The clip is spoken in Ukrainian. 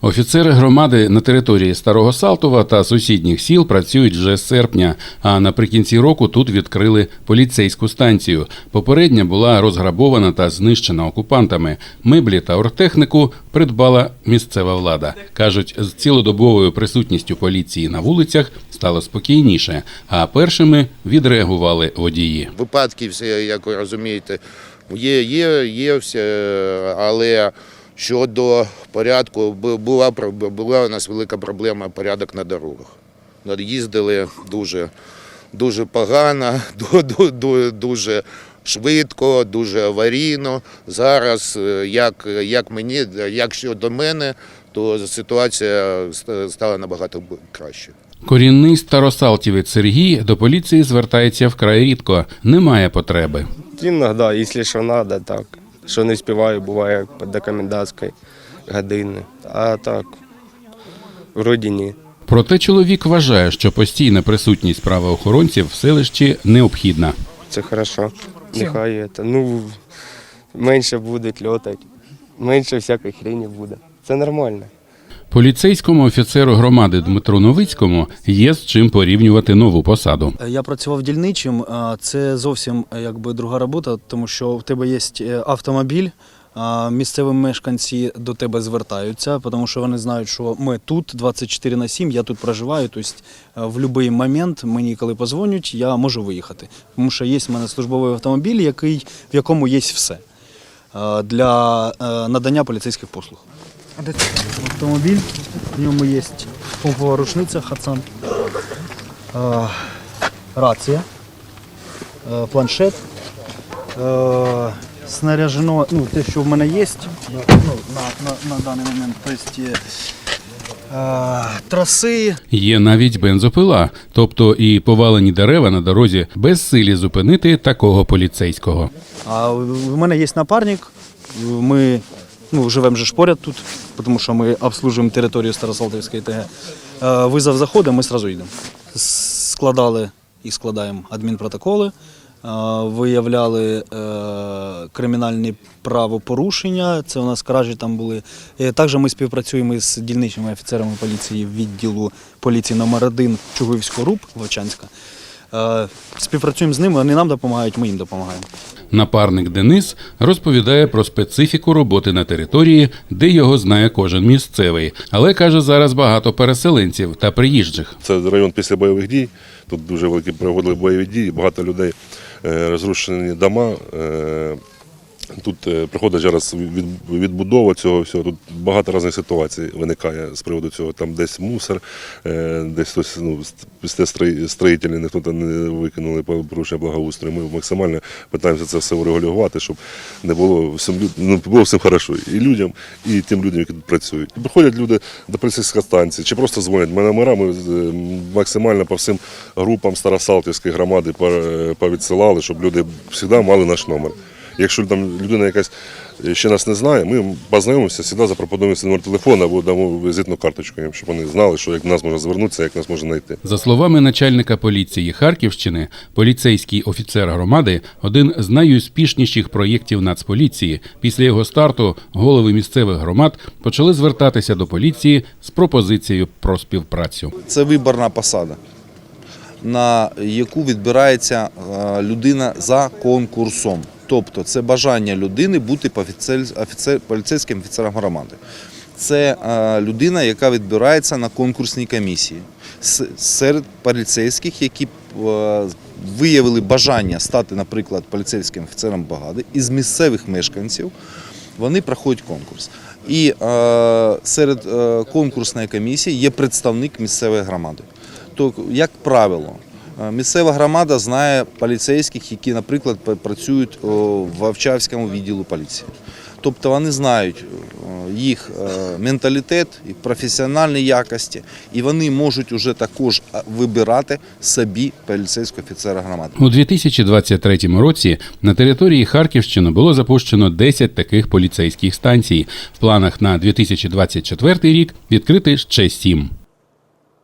Офіцери громади на території Старого Салтова та сусідніх сіл працюють вже з серпня. А наприкінці року тут відкрили поліцейську станцію. Попередня була розграбована та знищена окупантами. Меблі та оргтехніку придбала місцева влада. кажуть, з цілодобовою присутністю поліції на вулицях стало спокійніше. А першими відреагували водії. Випадки як ви розумієте, є, є, є все, але щодо порядку, бу- була, про- була у нас велика проблема порядок на дорогах. Їздили дуже, дуже погано, ду- ду- ду- дуже швидко, дуже аварійно. Зараз, е, як, як мені, як щодо мене, то ситуація стала набагато краще. Корінний старосалтівець Сергій до поліції звертається вкрай рідко. Немає потреби. Если что надо, так. Що не співаю, буває до комендантської години. А так, вроді ні. Проте чоловік вважає, що постійна присутність правоохоронців в селищі необхідна. Це хорошо. Нехай це. Ну, менше будуть льотати, менше всякої хрені буде. Це нормально. Поліцейському офіцеру громади Дмитру Новицькому є з чим порівнювати нову посаду. Я працював дільничим. Це зовсім якби друга робота, тому що в тебе є е, автомобіль. Місцеві мешканці до тебе звертаються, тому що вони знають, що ми тут 24 на 7, я тут проживаю. Тобто е, в будь-який момент мені, коли позвонять, я можу виїхати. Тому що є в мене службовий автомобіль, який, в якому є все е, для надання поліцейських послуг. Автомобіль, в ньому є помпова рушниця Хацан. Рація, планшет. Снаряжено, ну, те, що в мене є ну, на, на, на даний момент. Тобто, е, траси, Є навіть бензопила, тобто і повалені дерева на дорозі безсилі зупинити такого поліцейського. А в мене є напарник. Ми ну, живемо же ж поряд тут, тому що ми обслужуємо територію Старосалтівської ТГ. Е, Визов заходить, ми одразу йдемо. Складали і складаємо адмінпротоколи, е, виявляли е, кримінальні правопорушення. Це у нас кражі там були. Е, Також ми співпрацюємо з дільничими офіцерами поліції відділу поліції номер 1 Чугуївського РУП Вовчанська. Е, Співпрацюємо з ними, вони нам допомагають, ми їм допомагаємо. Напарник Денис розповідає про специфіку роботи на території, де його знає кожен місцевий, але каже зараз багато переселенців та приїжджих. Це район після бойових дій. Тут дуже великі проводили бойові дії, багато людей е, розрушені дома. Тут е, приходить зараз відбудова цього всього. Тут багато різних ситуацій виникає з приводу цього. Там десь мусор, е, десь хтось ну, строїтелі ніхто там не викинули порушення благоустрою. Ми максимально намагаємося це все врегулювати, щоб не було всім ну, було всім хорошо. І людям, і тим людям, які тут працюють. Приходять люди до поліцейської станції, чи просто дзвонять. Ми номера ми е, максимально по всім групам Старосалтівської громади повідсилали, щоб люди завжди мали наш номер. Якщо там людина якась ще нас не знає, ми познайомимося, завжди запропонуємо номер телефону або дамо візитну карточку, щоб вони знали, що як нас можна звернутися, як нас можна знайти. За словами начальника поліції Харківщини, поліцейський офіцер громади один з найуспішніших проєктів Нацполіції. Після його старту голови місцевих громад почали звертатися до поліції з пропозицією про співпрацю. Це виборна посада, на яку відбирається е, людина за конкурсом. Тобто це бажання людини бути поліцейським офіцером громади. Це е, людина, яка відбирається на конкурсній комісії серед поліцейських, які е, виявили бажання стати, наприклад, поліцейським офіцером бригади із місцевих мешканців вони проходять конкурс. І е, серед е, конкурсної комісії є представник місцевої громади. То, як правило, місцева громада знає поліцейських, які, наприклад, працюють в Овчарському відділу поліції. Тобто вони знають е, їх е, менталітет, їх професіональні якості, і вони можуть уже також е, вибирати собі поліцейського офіцера громади. У 2023 році на території Харківщини було запущено 10 таких поліцейських станцій. В планах на 2024 рік відкрити ще 7.